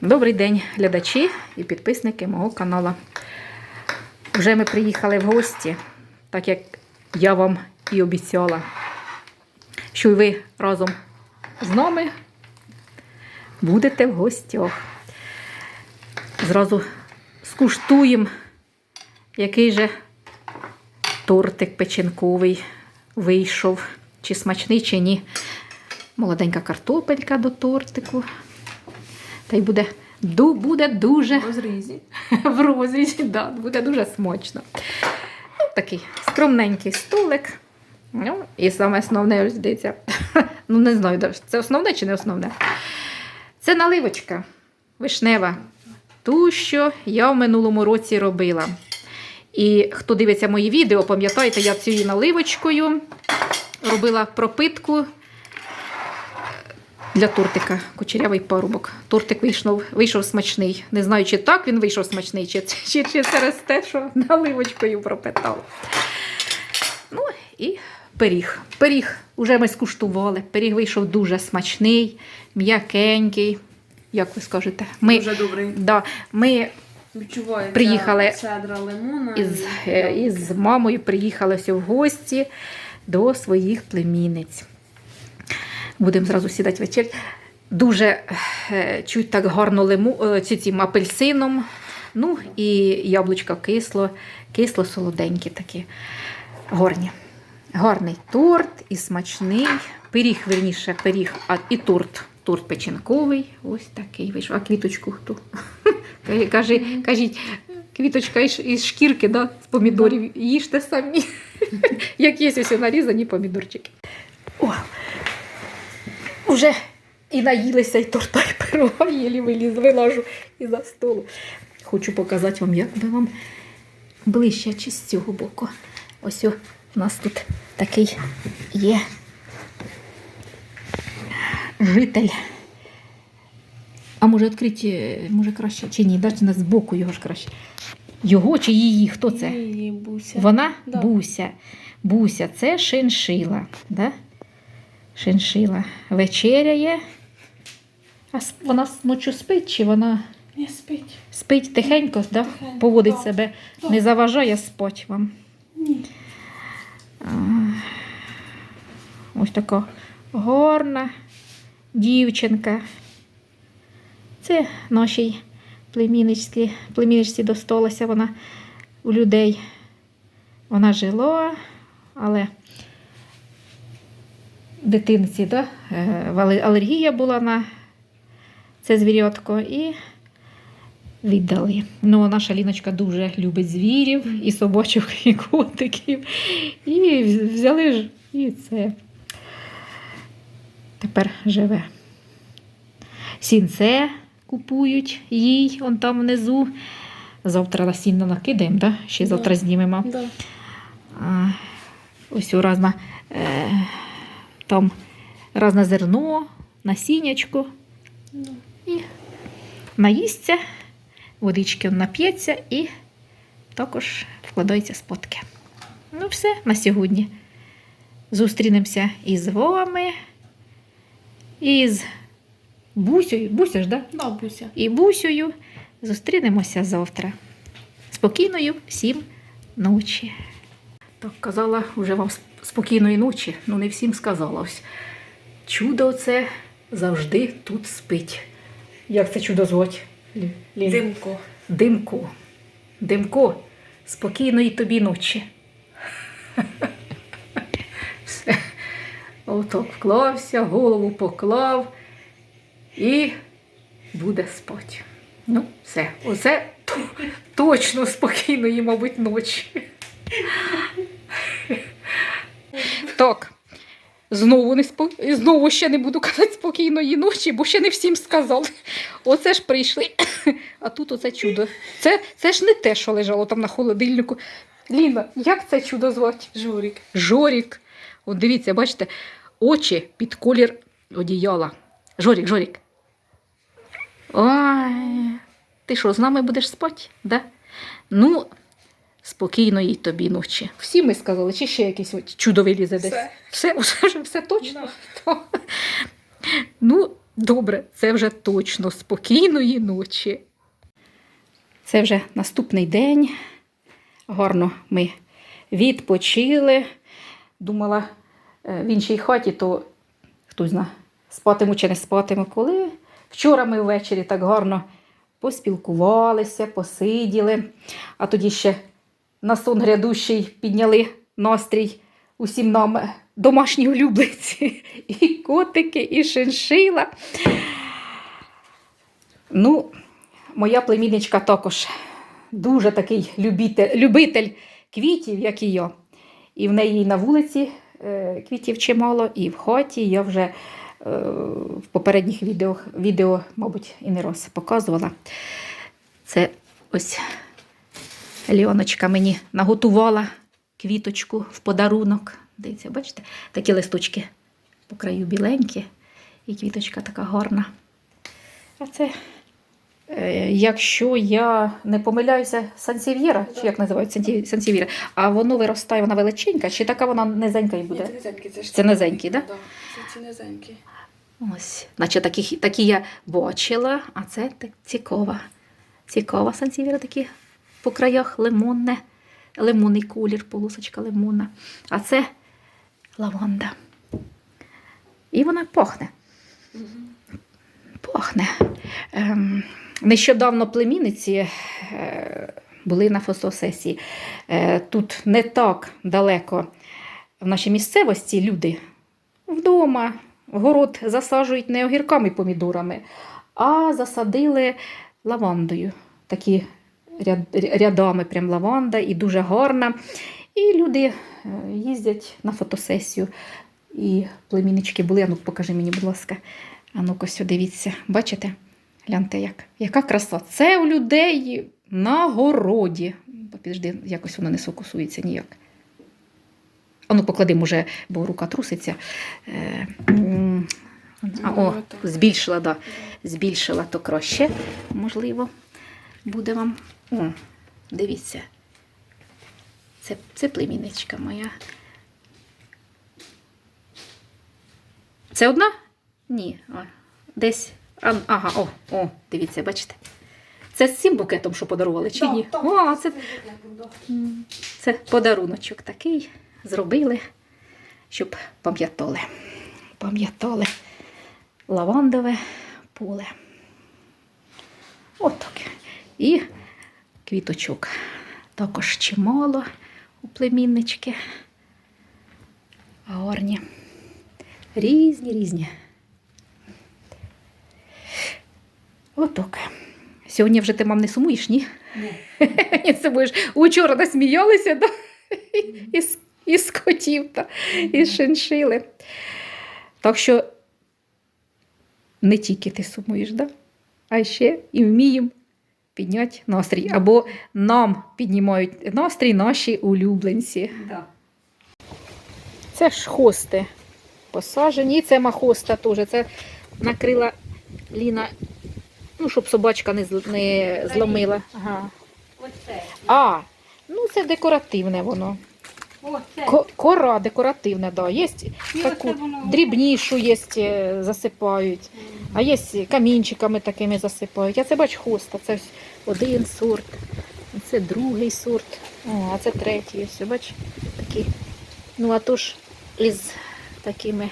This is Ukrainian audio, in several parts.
Добрий день, глядачі і підписники мого каналу. Вже ми приїхали в гості, так як я вам і обіцяла, що ви разом з нами будете в гостях. Зразу скуштуємо, який же тортик печінковий вийшов, чи смачний, чи ні. Молоденька картопелька до тортику. Та й буде, ду, буде дуже розрізі. в розрізі, да, буде дуже смачно. Ну, такий скромненький столик. Ну, і саме основне, ось здається, ну не знаю, це основне чи не основне. Це наливочка вишнева. Ту, що я в минулому році робила. І хто дивиться мої відео, пам'ятаєте, я цією наливочкою робила пропитку для тортика кучерявий парубок. Тортик вийшов, вийшов смачний. Не знаю, чи так він вийшов смачний, чи, чи, чи через те, що наливочкою пропитав. Ну і пиріг. Пиріг уже ми скуштували. Пиріг вийшов дуже смачний, м'якенький. Як ви скажете? Ми, Дуже добрий. да, ми Відчувається Приїхали цедра лимона. із, і- е, із мамою приїхалися в гості до своїх племінниць. Будемо зразу сідати вечір. Дуже е, чуть так гарно лиму, е, ці, цим апельсином. Ну і яблучко кисло, кисло-солоденькі такі. Горні. Гарний торт і смачний. Пиріг, верніше, пиріг, а і торт. Торт печінковий. Ось такий вийшов. А квіточку хто? Каже, кажіть, квіточка із шкірки, да, з помідорів. Їжте самі. Як є ось нарізані помідорчики. О, Уже і наїлися, і торта, і пирога, єлі виліз, вилажу і за столу. Хочу показати вам, як би вам ближче чи з цього боку. Ось у нас тут такий є житель. А може відкрити, може краще, чи ні, дайте нас з боку його ж краще. Його чи її? Хто це? Її буся. Вона Да. Буся. Буся це шиншила. Да? Шиншила вечеряє. А вона ночі спить, чи вона Не спить. спить тихенько, да? Тихенько, поводить так. себе, Так. не заважає спать вам. Ні. А, Ось така гарна дівчинка. Це нашій племінничці, племінничці досталася вона у людей. Вона жила, але дитинці да, е, алергія була на це звірятко і віддали. Ну, наша Ліночка дуже любить звірів, і собачок, і котиків. І взяли ж і це. Тепер живе. Сінце купують їй, он там внизу. Завтра насіння накидаємо, да? ще Да. завтра знімемо. Да. Ось у разна, е, там разне зерно, насіннячко. Да. І наїсться, водички нап'ється і також вкладається спотки. Ну, все на сьогодні. Зустрінемося із вами, із Бусею. Буся ж, да? Да, буся. І Бусею. Зустрінемося завтра. Спокійної всім ночі. Так, казала вже вам сп- спокійної ночі, ну не всім сказала. Ось чудо це завжди тут спить. Як це чудо звуть? Лін? Димко. Димко. Димко, спокійної тобі ночі. Все. Отак вклався, голову поклав і буде спати. Ну, все. Оце точно спокійної, мабуть, ночі. Так. Знову не спо... знову ще не буду казати спокійної ночі, бо ще не всім сказали. Оце ж прийшли. А тут оце чудо. Це, це ж не те, що лежало там на холодильнику. Ліна, як це чудо звати? Журік. Жорік. От дивіться, бачите, очі під колір одіяла. Жорік, Жорік. Ой, ти що, з нами будеш спати? Да? Ну, спокійної тобі ночі. Всі ми сказали, чи ще якесь от чудо вилізе десь. Все. Все, все, вже все точно. Да. То. Ну, Добре, це вже точно спокійної ночі. Це вже наступний день. Гарно ми відпочили. Думала, е, в іншій хаті, то хто зна, спатиму чи не спатиму. Коли вчора ми ввечері так гарно поспілкувалися, посиділи, а тоді ще на сон грядущий підняли настрій усім нам домашні улюбленці. І котики, і шиншила. Ну, моя племінничка також дуже такий любитель, любитель квітів, як і я. І в неї на вулиці е, квітів чимало, і в хаті я вже е, в попередніх відео, відео, мабуть, і не раз показувала. Це ось Ліоночка мені наготувала квіточку в подарунок. Дивіться, бачите, такі листочки по краю біленькі, і квіточка така гарна. А це, е, якщо я не помиляюся, сансів'єра, чи як називають сансів'єра, а воно виростає, вона величенька, чи така вона низенька і Ні, буде? це низенькі, це ж Це низенькі, да? Да, це низенькі. Ось. Наче такі, такі я бачила, а це цікава. Цікава сансівіра такі по краях лимонне, лимонний колір, полосочка лимонна. А це лаванда. І вона пахне. Пахне. Ем, нещодавно племінниці е, були на фотосесії. Е, тут не так далеко в нашій місцевості люди вдома город засаджують не огірками і помідорами, а засадили лавандою. Такі ряд, рядами прям лаванда і дуже гарна. І люди е, їздять на фотосесію. І племіннички були. А ну покажи мені, будь ласка. А ну-ка, сюди дивіться. Бачите? Гляньте, як. яка краса. Це у людей на городі. Підожди, якось воно не сфокусується ніяк. А ну поклади, може, бо рука труситься. Е, а, о, збільшила, да. збільшила, то краще, можливо, буде вам. О, дивіться. Це, це племінничка моя. Це одна? Ні. О, десь. А, ага, о, о, дивіться, бачите. Це з цим букетом, що подарували, чи ні? О, це Це подаруночок такий зробили, щоб пам'ятали. Пам'ятали лавандове поле. Отак. І квіточок. Також чимало у племіннички. Гарні. Різні, різні. Отак. Сьогодні вже ти, мам, не сумуєш, ні? Ні. Це будеш. Учора насміялися, да? із, із котів та із шиншили. Так що не тільки ти сумуєш, да? а ще і вміємо підняти настрій. Або нам піднімають настрій наші улюбленці. Да. Це ж хости посажені. Це махоста теж. Це накрила Ліна, ну, щоб собачка не, зл- не зломила. Ага. А, ну це декоративне воно. Ко- Кора декоративна, да. Є таку дрібнішу є, е, засипають, а є камінчиками такими засипають. Я це бачу хоста, це ось один сорт, це другий сорт, О, а це третій. Ось, бач, такі. Ну, а то ж із такими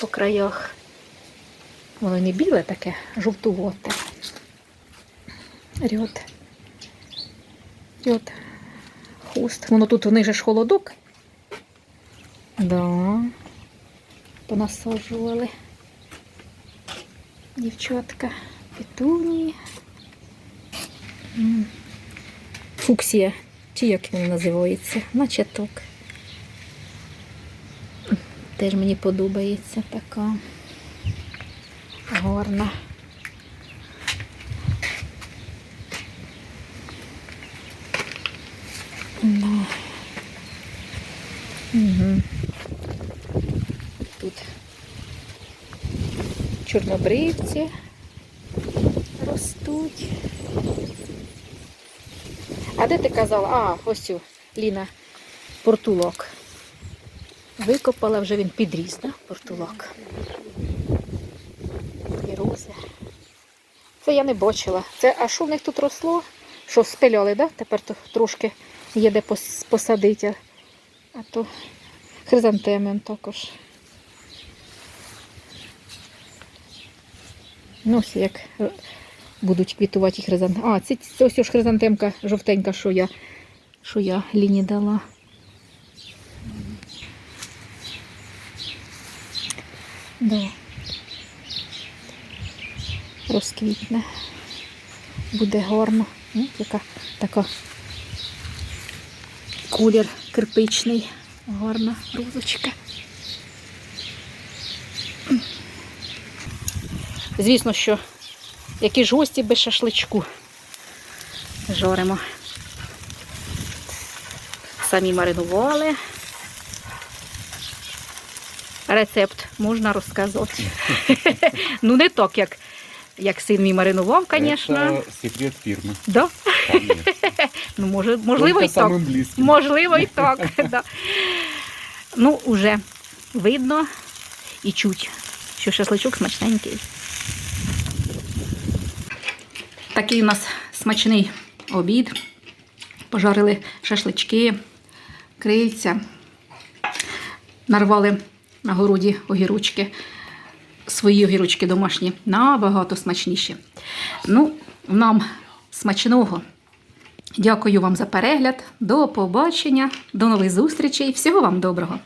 по краях. Воно не біле таке, жовтувате. Ряд. Ряд. Хуст. Воно тут у них же ж холодок. Да. Понасаджували. Дівчатка. Петунії. Фуксія. Чи як він називається? Наче так. Теж мені подобається така. Гарна. Да. Угу. Тут чорнобривці ростуть. А де ти казала? А, ось цю, Ліна, портулок. Викопала вже він підріс, да? Портулок. Це я не бачила. Це, а що в них тут росло? Що спиляли, да? Тепер то трошки є де посадити. А то хризантеми он також. Ну, ось як е, будуть квітувати хризантеми. А, це, це ось хризантемка жовтенька, що я, що я Ліні дала. Да. Розквітне. Буде гарно. М, Яка така колір кирпичний. Гарна розочка. Звісно, що які ж гості без шашличку. Жоримо. Самі маринували. Рецепт можна розказати. ну, не так, як, як син мій маринував, звісно. Это секрет фирмы. Да? Конечно. Ну, може, можливо, Только і так. самым близким. Можливо, і так. да. Ну, уже видно і чуть, що шашличок смачненький. Такий у нас смачний обід. Пожарили шашлички, крильця, нарвали на городі огірочки. Свої огірочки домашні набагато смачніші. Ну, нам смачного. Дякую вам за перегляд. До побачення, до нових зустрічей. Всього вам доброго!